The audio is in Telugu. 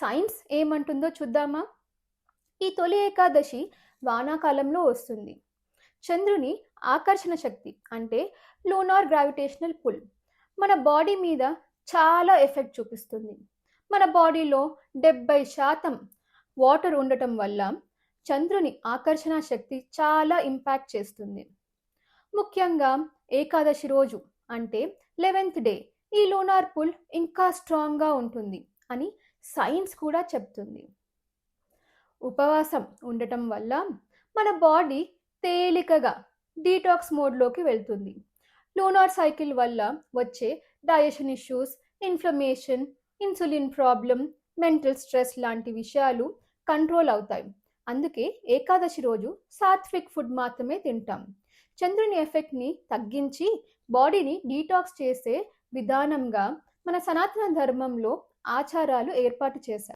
సైన్స్ ఏమంటుందో చూద్దామా? ఈ తొలి ఏకాదశి వానాకాలంలో వస్తుంది. చంద్రుని ఆకర్షణ శక్తి అంటే లూనార్ గ్రావిటేషనల్ పుల్. మన బాడీ మీద చాలా ఎఫెక్ట్ చూపిస్తుంది. మన బాడీలో డెబ్బై శాతం వాటర్ ఉండటం వల్ల చంద్రుని ఆకర్షణ శక్తి చాలా ఇంపాక్ట్ చేస్తుంది. ముఖ్యంగా ఏకాదశి రోజు అంటే లెవెన్త్ డే. ఈ లూనార్ పుల్ ఇంకా స్ట్రాంగ్గా ఉంటుంది అని సైన్స్ కూడా చెప్తుంది. ఉపవాసం ఉండటం వల్ల మన బాడీ తేలికగా డీటాక్స్ మోడ్లోకి వెళ్తుంది. లూనార్ సైకిల్ వల్ల వచ్చే digestion issues inflammation insulin problem mental stress లాంటి విషయాలు కంట్రోల్ అవుతాయి. అందుకే ఏకాదశి రోజు సాత్విక్ ఫుడ్ మాత్రమే తింటాం. చంద్రుని ఎఫెక్ట్ని తగ్గించి బాడీని డీటాక్స్ చేసే విధానంగా మన సనాతన ధర్మంలో ఆచారాలు ఏర్పాటు చేశారు.